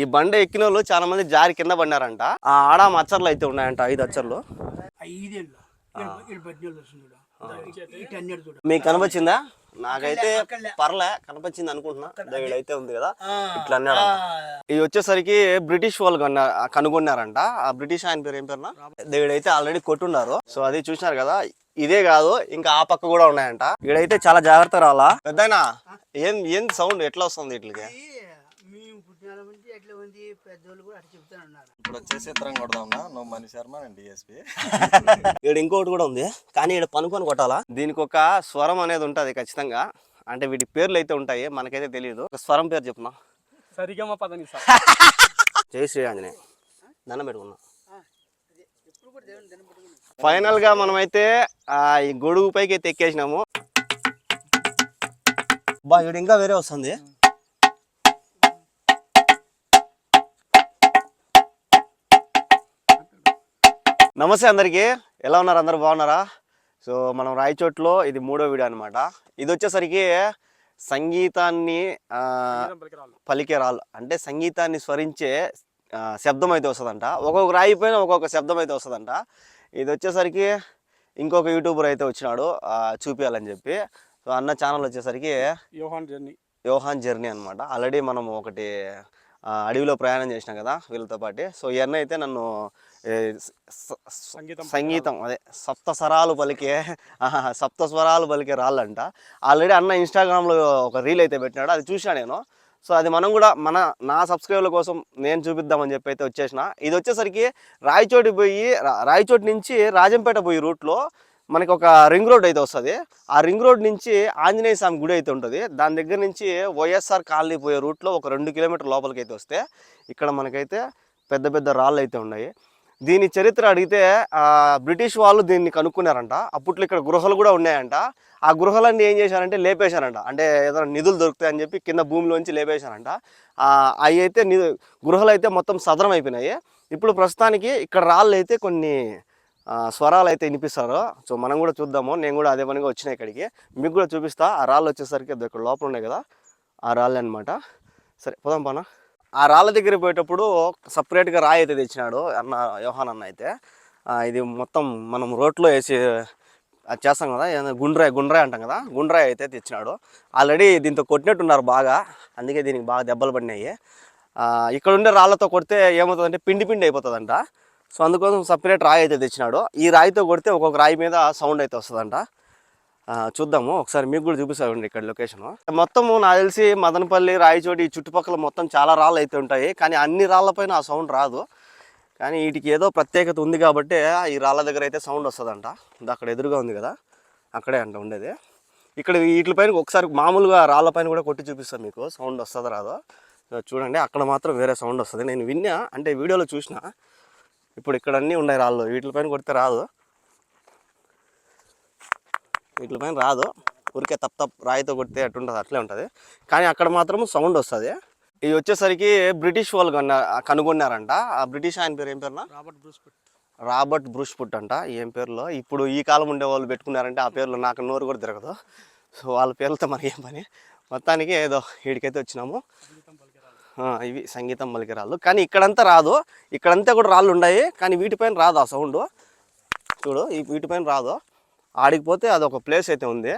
ఈ బండ ఎక్కిన వాళ్ళు చాలా మంది జారి కింద పడినారంట. ఆ ఆడ మచ్చర్లు అయితే ఉన్నాయంట ఐదు అచ్చర్లు. మీకు కనిపించిందా నాకైతే పర్లే కనిపించింది అనుకుంటున్నా. అయితే ఉంది కదా. ఇట్లా అన్నాడు ఇది వచ్చేసరికి బ్రిటిష్ వాళ్ళు కనుగొన్నారంట. ఆ బ్రిటిష్ ఆయన పేరు ఏం పేరునా? దేవుడైతే ఆల్రెడీ కొట్టున్నారు. సో అది చూసినారు కదా ఇదే కాదు ఇంకా ఆ పక్క కూడా ఉన్నాయంట. ఈడైతే చాలా జాగ్రత్త రావాలా? పెద్దయినా ఏం ఏం సౌండ్ ఎట్లా వస్తుంది ఇట్లకి మేము పుట్టిన నుంచి ఎట్లా ఉంది? పెద్దోళ్ళు కూడా అట్లా చెప్తాను అన్నారు ఇప్పుడు వచ్చేసి ఇతరం కొడదాంనా నువ్వు మణి శర్మ నేను డిఎస్పి ఇక్కడ ఇంకోటి కూడా ఉంది. కానీ ఇక్కడ పనుకొని కొట్టాలా? దీనికి ఒక స్వరం అనేది ఉంటది ఖచ్చితంగా. అంటే వీటి పేర్లు అయితే ఉంటాయి మనకైతే తెలియదు ఒక స్వరం పేరు చెప్పున్నా సరిగమ పదని జై శ్రీ ఆంజనేయ దండం పెట్టుకున్నా. ఫైనల్గా మనమైతే ఆ, ఈ గొడుగు పైకి అయితే ఎక్కేసినాము. బా ఇక్కడ ఇంకా వేరే వస్తుంది. నమస్తే అందరికీ. ఎలా ఉన్నారు? అందరు బాగున్నారా? సో మనం రాయచోట్లో ఇది మూడో వీడియో అనమాట ఇది వచ్చేసరికి సంగీతాన్ని ఆ, పలికే రాళ్ళు అంటే సంగీతాన్ని స్వరించే శబ్దం అయితే వస్తుందంట. ఒక్కొక్క రాయి పైన ఒక్కొక్క శబ్దం అయితే వస్తుందంట. ఇది వచ్చేసరికి ఇంకొక యూట్యూబర్ అయితే వచ్చినాడు చూపించాలని చెప్పి. సో అన్న ఛానల్ వచ్చేసరికి యోహాన్ జర్నీ. యోహాన్ జర్నీ అనమాట ఆల్రెడీ మనం ఒకటి అడవిలో ప్రయాణం చేసినాం కదా వీళ్ళతో పాటు. సో ఈ అన్న అయితే నన్ను సంగీతం సంగీతం అదే సప్త స్వరాలు పలికే సప్త స్వరాలు పలికే రాళ్ళంట. ఆల్రెడీ అన్న ఇన్స్టాగ్రామ్లో ఒక రీల్ అయితే పెట్టినాడు అది చూసా నేను. సో అది మనం కూడా మన నా సబ్స్క్రైబర్ల కోసం నేను చూపిద్దామని చెప్పి అయితే వచ్చేసిన. ఇది వచ్చేసరికి రాయచోటి పోయి రాయచోటి నుంచి రాజంపేట పోయి రూట్లో మనకి ఒక రింగ్ రోడ్ అయితే వస్తుంది. ఆ రింగ్ రోడ్ నుంచి ఆంజనేయ స్వామి గుడి అయితే ఉంటుంది. దాని దగ్గర నుంచి వైఎస్ఆర్ కాలనీ పోయే రూట్లో ఒక రెండు కిలోమీటర్ లోపలికి అయితే వస్తే ఇక్కడ మనకైతే పెద్ద పెద్ద రాళ్ళు అయితే ఉన్నాయి. దీని చరిత్ర అడిగితే బ్రిటిష్ వాళ్ళు దీన్ని కనుక్కున్నారంట. అప్పట్లో ఇక్కడ గృహలు కూడా ఉన్నాయంట. ఆ గృహలన్నీ ఏం చేశారంటే లేపేశారంట. అంటే ఏదైనా నిధులు దొరుకుతాయని చెప్పి కింద భూమిలోంచి లేపేశారంట. అవి అయితే నిధు గృహలు అయితే మొత్తం సదరం అయిపోయినాయి. ఇప్పుడు ప్రస్తుతానికి ఇక్కడ రాళ్ళు అయితే కొన్ని స్వరాలు అయితే వినిపిస్తారు. సో మనం కూడా చూద్దాము. నేను కూడా అదే పనిగా వచ్చిన ఇక్కడికి. మీకు కూడా చూపిస్తా. ఆ రాళ్ళు వచ్చేసరికి అది ఇక్కడ లోపల ఉన్నాయి కదా. ఆ రాళ్ళు అనమాట సరే పోదాం పానా ఆ రాళ్ళ దగ్గర పోయేటప్పుడు సపరేట్గా రాయి అయితే తెచ్చినాడు అన్న యోహాన్ అన్న అయితే. ఇది మొత్తం మనం రోడ్లో వేసి అది చేస్తాం కదా ఏదైనా గుండ్రాయ్ గుండ్రాయి అంటాం కదా గుండ్రాయి అయితే తెచ్చినాడు. ఆల్రెడీ దీంతో కొట్టినట్టున్నారు బాగా అందుకే దీనికి బాగా దెబ్బలు పడినాయి. ఇక్కడ ఉండే రాళ్ళతో కొడితే ఏమవుతుందంటే పిండి పిండి అయిపోతుందంట. సో అందుకోసం సపరేట్ రాయి అయితే తెచ్చినాడు. ఈ రాయితో కొడితే ఒక్కొక్క రాయి మీద సౌండ్ అయితే వస్తుందంట. చూద్దాము. ఒకసారి మీకు కూడా చూపిస్తామండి ఇక్కడ లొకేషన్. మొత్తము నాకు తెలిసి మదనపల్లి రాయచోటి ఈ చుట్టుపక్కల మొత్తం చాలా రాళ్ళు అయితే ఉంటాయి. కానీ అన్ని రాళ్ళపైన ఆ సౌండ్ రాదు. కానీ వీటికి ఏదో ప్రత్యేకత ఉంది కాబట్టి ఈ రాళ్ళ దగ్గర అయితే సౌండ్ వస్తుందంట. అక్కడ ఎదురుగా ఉంది కదా. అక్కడే అంట ఉండేది. ఇక్కడ వీటిపైన ఒకసారి మామూలుగా రాళ్ళపైన కూడా కొట్టి చూపిస్తాను మీకు. సౌండ్ వస్తుంది రాదో. చూడండి అక్కడ మాత్రం వేరే సౌండ్ వస్తుంది. నేను విన్నా అంటే వీడియోలో చూసిన ఇప్పుడు ఇక్కడ అన్నీ ఉన్నాయి రాళ్ళు. వీటిపైన కొడితే రాదు. వీటిపైన రాదు. ఊరికే తప్ప తప్ప రాయితో కొడితే అట్టుంటుంది అట్లే ఉంటుంది. కానీ అక్కడ మాత్రం సౌండ్ వస్తుంది. ఇది వచ్చేసరికి బ్రిటిష్ వాళ్ళు కొన్న కనుగొన్నారంట. ఆ బ్రిటిష్ ఆయన పేరు ఏం పేరునా? Robert Bruce Pitt. Robert Bruce Pitt అంట. ఏం పేరులో? ఇప్పుడు ఈ కాలం ఉండే వాళ్ళు పెట్టుకున్నారంటే ఆ పేర్లు నాకు నోరు కూడా తిరగదు. సో వాళ్ళ పేర్లతో మనకి ఏం పని? మొత్తానికి ఏదో వీడికైతే వచ్చినాము. ఇవి సంగీతం పలికే రాళ్ళు కానీ ఇక్కడంతా రాదు. ఇక్కడంతా కూడా రాళ్ళు ఉన్నాయి. కానీ వీటిపైన రాదు ఆ సౌండ్. చూడు ఈ వీటిపైన రాదు. ఆడికి పోతే అది ఒక ప్లేస్ అయితే ఉంది.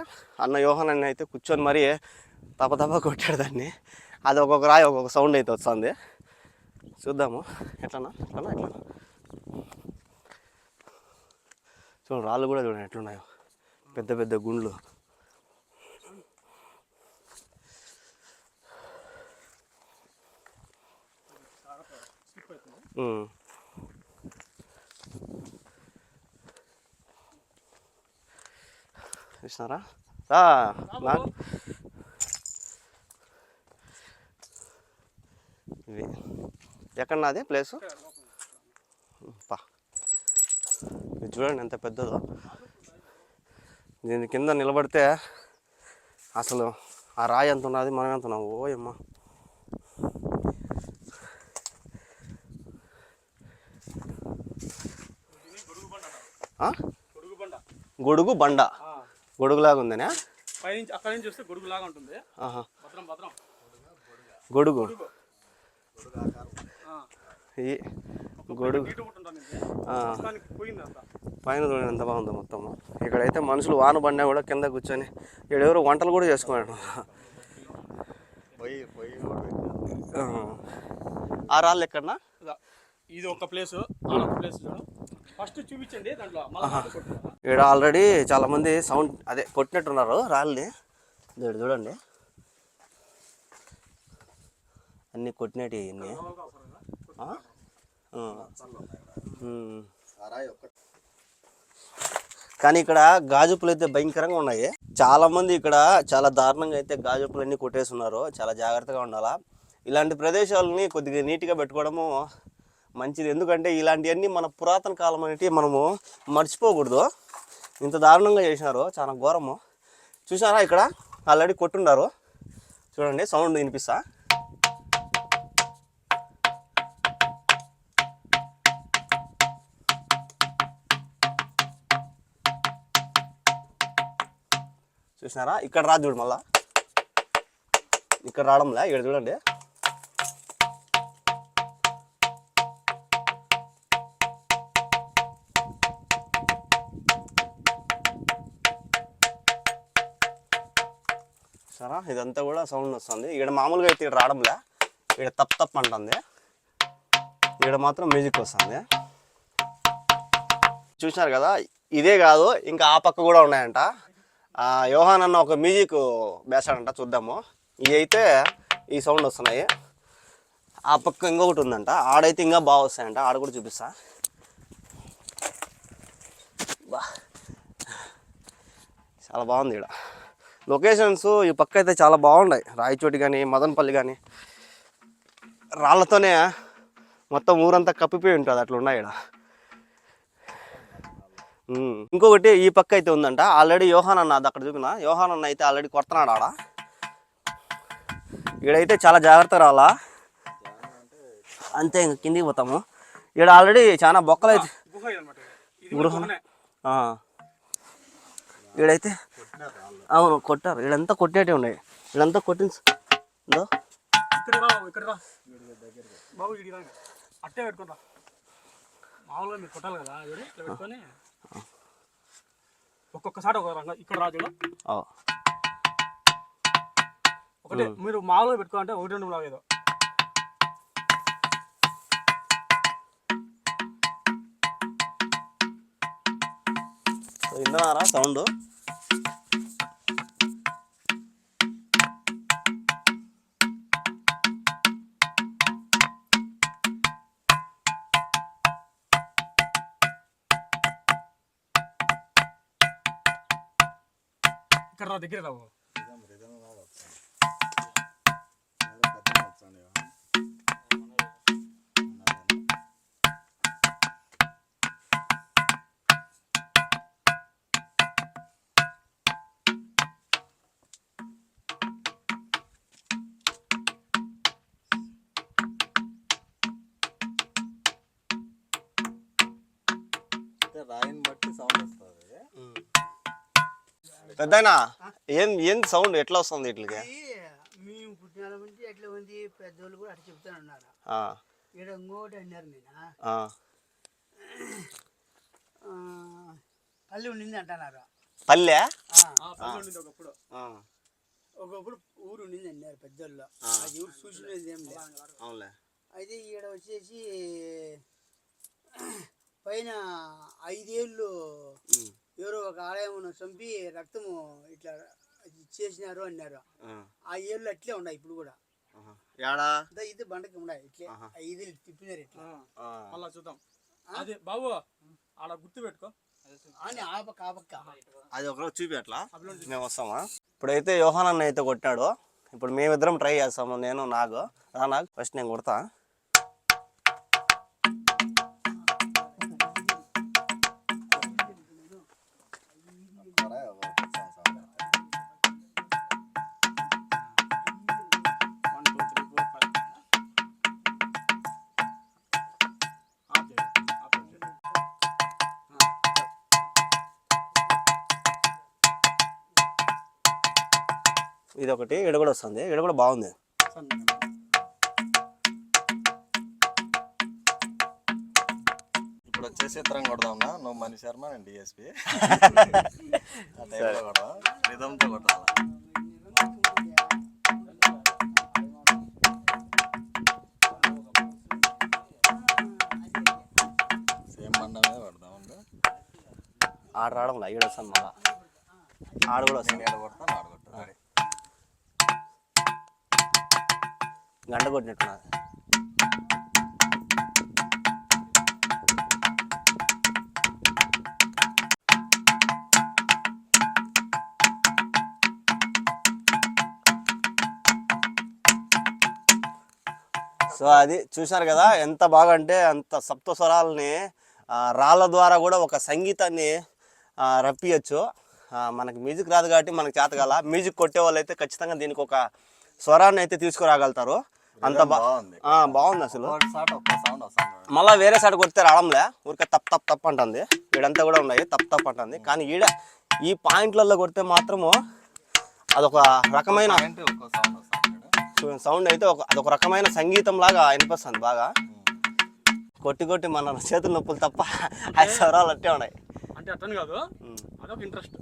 అన్న యోహన్ అన్న అయితే కూర్చొని మరీ తప తప కొట్టాడు దాన్ని. అది ఒక్కొక్క రాయి ఒక్కొక్క సౌండ్ అయితే వస్తుంది. చూద్దాము. ఎట్లనా ఎట్లనా ఎట్లా చూడండి రాళ్ళు కూడా చూడండి ఎట్లున్నాయో. పెద్ద పెద్ద గుండ్లు. చూసినారా రా. నా ఇవి. ఎక్కడ నాది? ప్లేసు? పా. ఇది చూడండి ఎంత పెద్దదో. దీని కింద నిలబడితే అసలు ఆ రాయి ఎంత ఉన్నది మనం ఎంత ఉన్నాం ఓయమ్మ గొడుగు బండ. గొడుగులాగా ఉందనే? పైనుంచి అక్కడి నుంచి చూస్తే గొడుగు లాగా ఉంటుంది. ఆహా. భద్రం భద్రం. గొడుగు. ఈ గొడుగు. పైన చూడండి ఎంత బాగుందో మొత్తం ఇక్కడైతే మనుషులు వాన పడినా కూడా కింద కూర్చొని ఈడెవరు వంటలు కూడా చేసుకున్నాడు. ఆ. రాళ్ళు ఎక్కడన్నా? ఇదా, ఒక ప్లేస్. ఒక ప్లేస్ ఫస్ట్ చూపించండి దాంట్లో. ఇక్కడ ఆల్రెడీ చాలా మంది సౌండ్ అదే కొట్టినట్టున్నారు రాళ్ళని ఇక్కడ చూడండి. అన్నీ కొట్టినట్టు ఇవన్నీ కానీ ఇక్కడ గాజుపులు అయితే భయంకరంగా ఉన్నాయి. చాలా మంది ఇక్కడ చాలా దారుణంగా అయితే గాజుపులు అన్ని కొట్టేస్తున్నారు. చాలా జాగ్రత్తగా ఉండాలా. ఇలాంటి ప్రదేశాలని కొద్దిగా నీట్గా పెట్టుకోవడము మంచిది. ఎందుకంటే ఇలాంటివన్నీ మన పురాతన కాలం అనేటివి మనము మర్చిపోకూడదు. ఇంత దారుణంగా చేసినారు. చాలా ఘోరము. చూసారా ఇక్కడ? ఆల్రెడీ కొట్టుండారు చూడండి సౌండ్ వినిపిస్తా. చూసినారా? ఇక్కడ రాదు చూడు మళ్ళా. ఇక్కడ రావడంలే ఇక్కడ చూడండి. చూసారా? ఇదంతా కూడా సౌండ్ వస్తుంది. ఇక్కడ మామూలుగా అయితే ఇక్కడ రావడంలే. ఇక్కడ తప్ తప్ అంటుంది. ఇక్కడ మాత్రం మ్యూజిక్ వస్తుంది. చూసినారు కదా? ఇదే కాదు ఇంకా ఆ పక్క కూడా ఉన్నాయంట. యోహాన్ అన్న ఒక మ్యూజిక్ వేసాడంట చూద్దాము. ఇవి అయితే ఈ సౌండ్ వస్తున్నాయి. ఆ పక్క ఇంకొకటి ఉందంట. ఆడైతే ఇంకా బాగా వస్తాయంట. ఆడ కూడా చూపిస్తా. బా. చాలా బాగుంది ఇక్కడ లొకేషన్స్ ఈ పక్క అయితే చాలా బాగున్నాయి. రాయచోటి కానీ మదనపల్లి కానీ రాళ్ళతోనే మొత్తం ఊరంతా కప్పిపోయి ఉంటుంది అట్లా ఉన్నాయి ఇక్కడ. ఇంకొకటి ఈ పక్క అయితే ఉందంట. ఆల్రెడీ యోహాన్ అన్న అది అక్కడ చూపిన. యోహాన్ అన్న అయితే ఆల్రెడీ కొడుతున్నాడు ఆడ. ఈడైతే చాలా జాగ్రత్త రావాలా అంతే ఇంక కిందికి పోతాము. ఈడ ఆల్రెడీ చాలా బొక్కలు అయితే గుహ. ఈడైతే అవును కొట్టారు. ఈడంతా కొట్టేటివి ఉన్నాయి. ఈడంతా కొట్టిన అట్టే పెట్టుకుంటా. మామూలుగా మీరు కొట్టాలి కదా ఇట్లా పెట్టుకొని. ఒక్కొక్కసారి ఒక రంగా ఇక్కడ. ఒకటి మీరు మామూలుగా పెట్టుకోవాలంటే ఒకటి రెండు లాగా ఏదో. విన్నారా సౌండ్? రా దగ్గర రావు. రాయిని బట్టి సౌండ్ వస్తుంది. పెద్దయినా? ఏం ఏం సౌండ్ ఎట్లా వస్తుంది ఇట్లకి మేము నుంచి ఎట్లా ఉంది పెద్దోళ్ళు కూడా అట్లా ఇక్కడ ఇంకోటి అన్నారు నేను ఆ, పల్లి ఉండింది అంటున్నారు. పల్లె? ఆ, ఆ, పల్లె ఉండింది ఒకప్పుడు. ఆ, ఒకప్పుడు ఊరు ఉండింది అన్నారు పెద్దోళ్ళు. అది ఊరు చూసినది ఏం లేదు. అవునులే. అయితే ఈడ వచ్చేసి పైన ఐదేళ్ళు ఎవరో ఒక ఆలయం చంపి రక్తము ఇట్లా చేసినారు అన్నారు. ఆ, ఏళ్ళు అట్లే ఉన్నాయి ఇప్పుడు కూడా. యాడా? అదే ఇది బండకి ఉన్నాయి ఇట్లే. ఐదు తిప్పినారు ఇట్లా. మళ్ళా చూద్దాం. అది బాబు ఆడ గుర్తు పెట్టుకో. అది ఒకరోజు చూపి అట్లా మేము వస్తామా? ఇప్పుడైతే యోహాన్ అన్న అయితే కొట్టాడు. ఇప్పుడు మేమిద్దరం ట్రై చేస్తాము నేను నాగు. రా నాగ్. ఫస్ట్ నేను కొడతా. ఇది ఒకటి ఇక్కడ కూడా వస్తుంది. ఇక్కడ కూడా బాగుంది. సన్నగా చిత్రం కొడదాంనా? నువ్వు మణి శర్మ నేను డిఎస్పి కొడదాం రిధంతో కొట్టాలా సేమ్ బండ మీద కొడదాం. ఆడ రావడం ఈడ వస్తాను మళ్ళా. ఆడ కూడా వస్తాను. ఈడ కొడతాను ఆడ కొట్టు రెడీ గంట కొట్టినట్టున్నారు సో అది చూశారు కదా ఎంత బాగా అంటే అంత సప్తస్వరాలని రాళ్ళ ద్వారా కూడా ఒక సంగీతాన్ని రప్పియచ్చు. మనకి మ్యూజిక్ రాదు కాబట్టి మనకు చేత మ్యూజిక్ కొట్టే వాళ్ళు అయితే ఖచ్చితంగా దీనికి ఒక స్వరాన్ని అయితే తీసుకురాగలుగుతారు. అంత బాగుంది. ఆ, బాగుంది అసలు. మళ్ళీ వేరే సైడ్ కొడితే రావడంలే ఊరికే తప్ తప్ తప్ అంటుంది. ఈడంతా కూడా ఉన్నాయి. తప్ తప్ అంటుంది. కానీ ఈడ ఈ పాయింట్లలో కొడితే మాత్రము అదొక రకమైన సౌండ్ అయితే ఒక అదొక రకమైన సంగీతం లాగా అనిపిస్తుంది బాగా. కొట్టి కొట్టి మన చేతుల నొప్పులు తప్ప ఆ స్వరాలు అట్టే ఉన్నాయి. అంటే అట్టని కాదు. అదొక ఇంట్రెస్ట్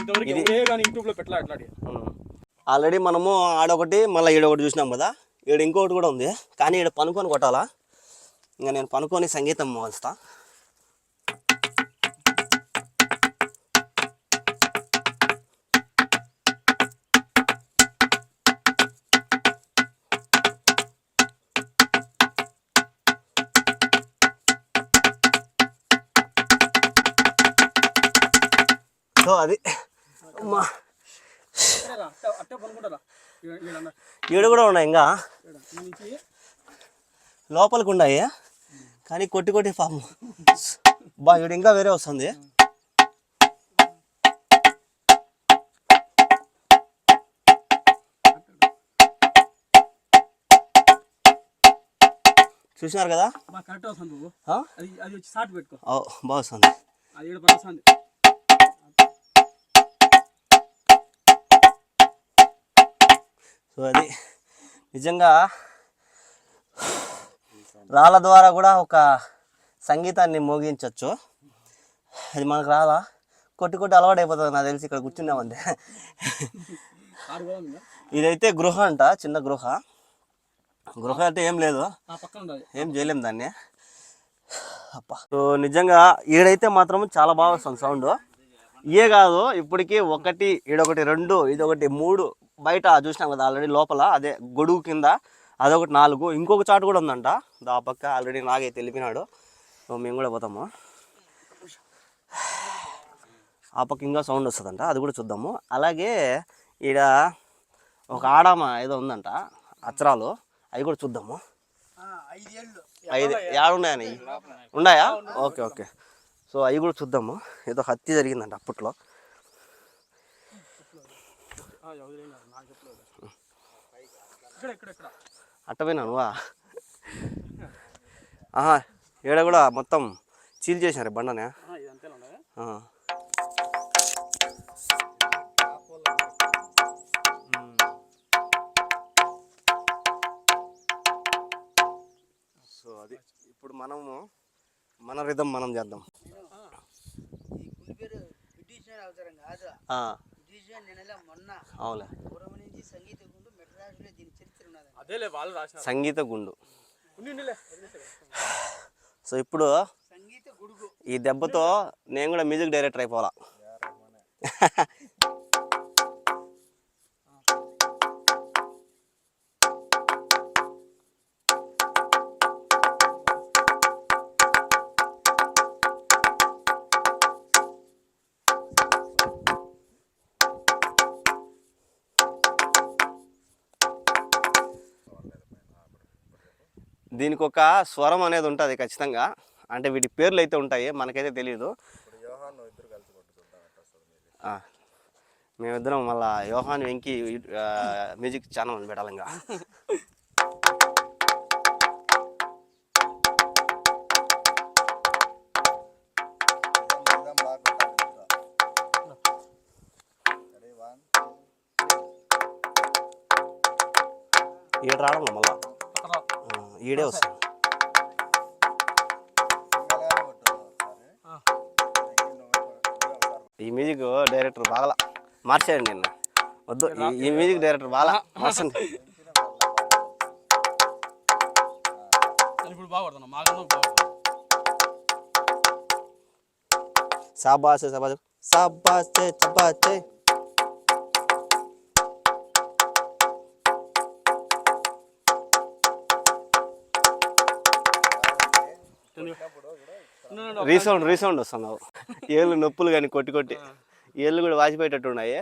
ఇంతవరకు ఏ కానీ యూట్యూబ్లో పెట్టలే అట్లాంటి ఆల్రెడీ మనము ఆడొకటి మళ్ళీ ఈడొకటి చూసినాం కదా. ఈడ ఇంకొకటి కూడా ఉంది. కానీ ఈడ పనుకొని కొట్టాలా? ఇంకా నేను పనుకొని సంగీతం మోస్తా సో అది. అమ్మా అట్టే అట్టే పనుకుంటారా ఈడన్నా ఈడ కూడా ఉన్నాయి ఇంకా. లోపలికి ఉన్నాయి. కానీ కొట్టి కొట్టి పాపం బా ఈడ ఇంకా వేరే వస్తుంది. చూసినారు కదా? వస్తుంది బాగా వస్తుంది. సో అది నిజంగా రాళ్ళ ద్వారా కూడా ఒక సంగీతాన్ని మోగించవచ్చు అది మనకు రాదా కొట్టి కొట్టి అలవాటు అయిపోతుంది నాకు తెలిసి ఇక్కడ కూర్చున్నామంటే ఇదైతే గృహ అంట చిన్న గృహ. గృహ అంటే ఏం లేదు. ఏం చేయలేం దాన్ని. అప్ప. సో నిజంగా ఈడైతే మాత్రం చాలా బాగా వస్తుంది సౌండ్. ఇయే కాదు ఇప్పటికీ ఒకటి ఈడొకటి రెండు ఇదొకటి మూడు బయట చూసినాం కదా ఆల్రెడీ లోపల అదే గొడుగు కింద అదొకటి నాలుగు ఇంకొక చాటు కూడా ఉందంట. దా పక్క ఆల్రెడీ నాగైతే వెళ్ళిపోయినాడు సో మేము కూడా పోతాము. ఆ పక్క ఇంకా సౌండ్ వస్తుందంట అది కూడా చూద్దాము. అలాగే ఈడ ఒక ఆడామ ఏదో ఉందంట అచ్చరాలు అవి కూడా చూద్దాము. ఐదు ఏడున్నాయని ఉన్నాయా. Okay okay. సో అవి కూడా చూద్దాము. ఏదో హత్య జరిగిందంట అప్పట్లో. అట్టపోయినా నువ్వా? ఆహా ఈడ కూడా మొత్తం చీల్ చేసినారు బండనే. సో అది ఇప్పుడు మనము మన రిధం మనం చేద్దాం. సంగీత గుండు. సో ఇప్పుడు ఈ దెబ్బతో నేను కూడా మ్యూజిక్ డైరెక్టర్ అయిపోవాలా. దీనికి ఒక స్వరం అనేది ఉంటుంది ఖచ్చితంగా. అంటే వీటి పేర్లు అయితే ఉంటాయి మనకైతే తెలియదు మేమిద్దరం మళ్ళా యోహాన్ వెంకి మ్యూజిక్ ఛానల్ పెట్టాలి ఇంకా రిధం రిధం బాగా కొట్టాలి ఇద్దరు. Ready, one, two. ఈడ రావడం మళ్ళా. ఈడే వస్తుంది. ఈ మ్యూజిక్ డైరెక్టర్ బాగా మార్చేయండి నిన్న. వద్దు ఈ మ్యూజిక్ డైరెక్టర్ బాగా మార్చండి. సాబాసే సాబాసే. సాబాసే చబాసే రీసౌండ్ రీసౌండ్ వస్తున్నావు. ఏళ్ళు నొప్పులు కానీ కొట్టి కొట్టి. ఏళ్ళు కూడా వాచిపోయేటట్టు ఉన్నాయి.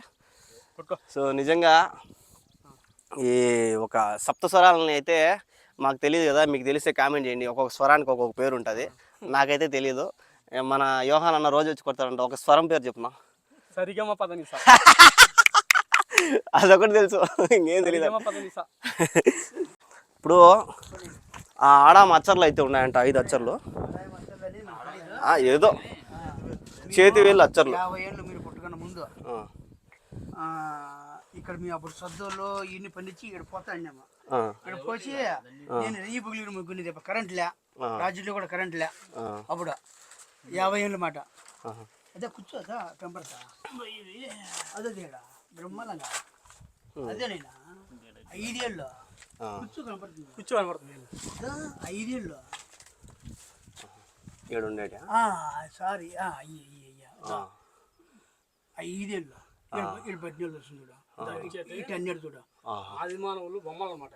సో నిజంగా ఈ ఒక సప్త స్వరాలని అయితే మాకు తెలియదు కదా మీకు తెలిస్తే కామెంట్ చేయండి. ఒక్కొక్క స్వరానికి ఒక్కొక్క పేరు ఉంటుంది. నాకైతే తెలియదు మన యోహాన్ అన్న రోజు వచ్చి కొడతాడంట ఒక స్వరం పేరు చెప్తున్నా. సరిగమ పదనిసా. అదొకటి తెలుసు ఇంకేం తెలియదు ఇప్పుడు ఆడ అచ్చర్లు అయితే ఉన్నాయంట ఐదు అచ్చర్లు. ఏదో. చేతి వేలు అచ్చర్లు. యాభై ఏళ్ళు మీరు పుట్టకన్నా ముందు. ఇక్కడ మీ అప్పుడు సద్దుల్లో ఇన్ని పండించి ఇక్కడ పోతాండేమో ఇక్కడ పోసి నేను నెయ్యి బుగిలి ముగ్గుని కరెంట్ లే. ఆ. రాజ్యంలో కూడా కరెంట్ లే. అప్పుడు. యాభై ఏళ్ళ మాట. అదే కూర్చోదా పెంపడతా అదే తేడా. బ్రహ్మాండంగా. అదేనైనా? ఐదేళ్ళు. కూర్చో కనపడుతుంది. కూర్చో కనపడుతుంది. అదా, ఐదేళ్ళు. ఏడు ఉండేటి ఆ, సారీ. ఆ, అయ్యి అయ్యి అయ్యా. ఐదేళ్ళు. ఇక్కడ పద్దెనిమిది వస్తుంది చూడు. ఇటు అన్నేడు చూడు. ఆది మానవులు బొమ్మలు అనమాట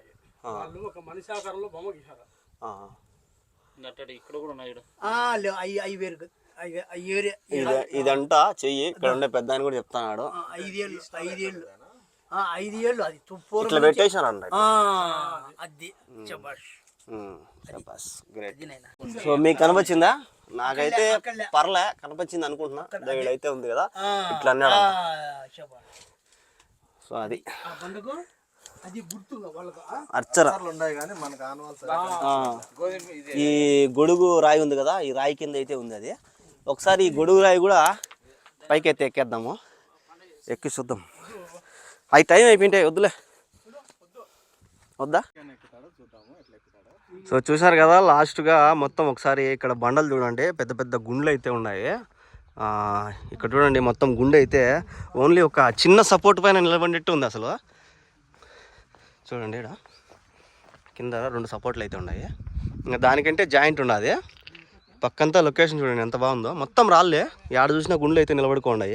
వాళ్ళు ఒక మనిషి ఆకారంలో బొమ్మ గీశారు. అయ్యి వేరు కాదు. అయ్యి అయ్యి వేరే. ఇది ఇదంట చెయ్యి. ఇక్కడ ఉండే పెద్ద కూడా చెప్తున్నాడు ఆ, ఐదేళ్ళు ఐదేళ్ళు. ఆ, ఐదేళ్ళు అది తుప్పూరు ఇట్లా పెట్టేశారు అది సో మీకు కనిపించిందా నాకైతే. పర్లే కనిపించింది అనుకుంటున్నా. దగ్గర అయితే ఉంది కదా ఇట్లా అన్నాడు సో అది? అర్చర ఉన్నాయి కానీ మనకు ఆనవాల్సి ఆ. ఈ గొడుగు రాయి ఉంది కదా ఈ రాయి కింద అయితే ఉంది అది. ఒకసారి ఈ గొడుగు రాయి కూడా పైకి ఎత్తి ఎక్కేద్దాము. ఎక్కి చూద్దాం. అవి టైం అయిపోయింటాయి వద్దులే. వద్దా? సో చూసారు కదా లాస్ట్గా మొత్తం ఒకసారి ఇక్కడ బండలు చూడండి. పెద్ద పెద్ద గుండ్లు అయితే ఉన్నాయి. ఇక్కడ చూడండి మొత్తం గుండె అయితే ఓన్లీ ఒక చిన్న సపోర్ట్ పైన నిలబడినట్టు ఉంది అసలు. చూడండి ఇక్కడ కింద రెండు సపోర్ట్లు అయితే ఉన్నాయి. ఇంకా దానికంటే జాయింట్ ఉన్నది పక్కంతా లొకేషన్ చూడండి ఎంత బాగుందో. మొత్తం రాళ్ళే. ఎక్కడ చూసినా గుండెలు అయితే నిలబడుకోండి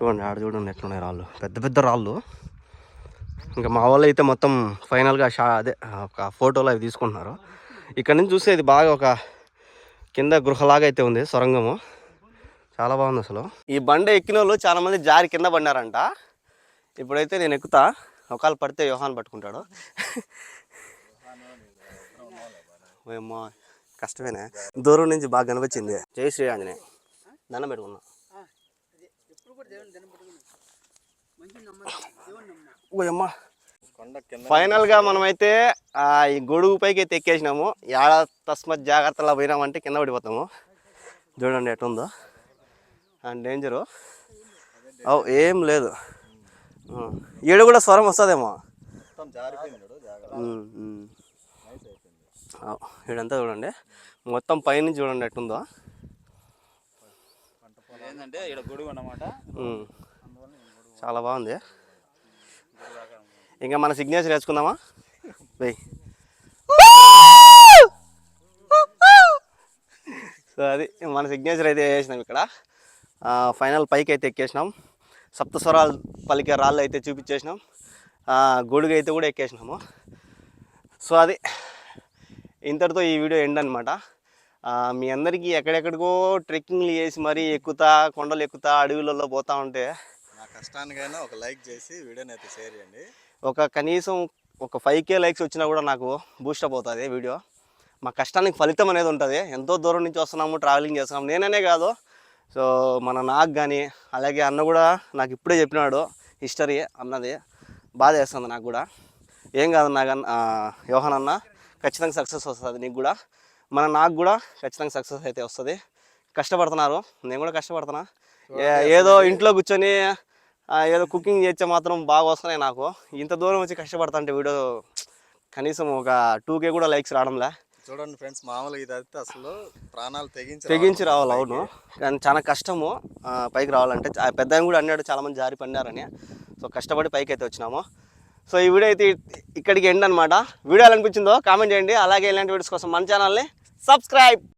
చూడండి ఆడ చూడండి ఎట్లున్నాయి రాళ్ళు. పెద్ద పెద్ద రాళ్ళు. ఇంకా మా వాళ్ళు అయితే మొత్తం ఫైనల్గా షా అదే ఒక ఫోటోలు అవి తీసుకుంటున్నారు. ఇక్కడ నుంచి చూస్తే ఇది బాగా ఒక కింద గృహలాగా అయితే ఉంది సొరంగము. చాలా బాగుంది అసలు. ఈ బండ ఎక్కిన వాళ్ళు చాలామంది జారి కింద పడినారంట. ఇప్పుడైతే నేను ఎక్కుతా. ఒకవేళ పడితే వ్యూహాన్ని పట్టుకుంటాడు. ఓయమ్మా కష్టమేనే. దూరం నుంచి బాగా కనిపించింది. జై శ్రీ ఆంజనేయ. దండం పెట్టుకున్నా. ఫైనల్ ఫైనల్గా మనమైతే ఆ, ఈ గొడుగు పైకి అయితే ఎక్కేసినాము. ఏడ తస్మత్ జాగ్రత్తలా పోయినామంటే కింద పడిపోతాము. చూడండి ఎట్టుందో అండ్ డేంజరు ఓ ఏం లేదు. ఏడు కూడా స్వరం వస్తుందేమో. ఏడంతా చూడండి. మొత్తం పైనుంచి చూడండి ఎట్టుందో ఏంటంటే ఇక్కడ గొడుగు అన్నమాట. ఉమ్. చాలా బాగుంది. ఇంకా మన సిగ్నేచర్ వేసుకుందామా? వెయ్యి సో అది మన సిగ్నేచర్ అయితే వేసినాం ఇక్కడ. ఫైనల్ పైకి అయితే ఎక్కేసినాం. సప్తస్వరాలు పలికే రాళ్ళు అయితే చూపించేసినాం. గొడుగు అయితే కూడా ఎక్కేసినాము. సో అది ఇంతటితో ఈ వీడియో ఎండ్ అనమాట మీ అందరికీ ఎక్కడెక్కడికో ట్రెక్కింగ్లు చేసి మరీ ఎక్కుతా కొండలు ఎక్కుతా అడవులలో పోతా ఉంటే నా కష్టానికైనా ఒక లైక్ చేసి వీడియోని అయితే షేర్ చేయండి. ఒక కనీసం ఒక ఫైవ్ కే లైక్స్ వచ్చినా కూడా నాకు బూస్టప్ అవుతుంది వీడియో. మా కష్టానికి ఫలితం అనేది ఉంటుంది. ఎంతో దూరం నుంచి వస్తున్నాము ట్రావెలింగ్ చేస్తున్నాము. నేననే కాదు. సో మన నాకు కానీ అలాగే అన్న కూడా నాకు ఇప్పుడే చెప్పినాడు. హిస్టరీ అన్నది బాధ వేస్తుంది నాకు కూడా. ఏం కాదు నాకు యోహన్ అన్న ఖచ్చితంగా సక్సెస్ వస్తుంది నీకు కూడా. మన నాకు కూడా ఖచ్చితంగా సక్సెస్ అయితే వస్తుంది. కష్టపడుతున్నారు. నేను కూడా కష్టపడుతున్నా. ఏదో ఇంట్లో కూర్చొని ఏదో కుకింగ్ చేస్తే మాత్రం బాగా వస్తున్నాయి నాకు. ఇంత దూరం వచ్చి కష్టపడతా అంటే వీడియో కనీసం ఒక టూ కే కూడా లైక్స్ రావడంలే. చూడండి ఫ్రెండ్స్ మామూలుగా ఇది అయితే అసలు ప్రాణాలు తెగించి తెగించి రావాలి అవును. కానీ చాలా కష్టము పైకి రావాలంటే. ఆ పెద్ద కూడా అన్నాడు చాలా మంది జారి పడినారని. సో కష్టపడి పైకి అయితే వచ్చినాము. సో ఈ వీడియో అయితే ఇక్కడికి ఎండ్ అనమాట వీడియో ఎలా అనిపించిందో కామెంట్ చేయండి. అలాగే ఇలాంటి వీడియోస్ కోసం మన ఛానల్ని subscribe.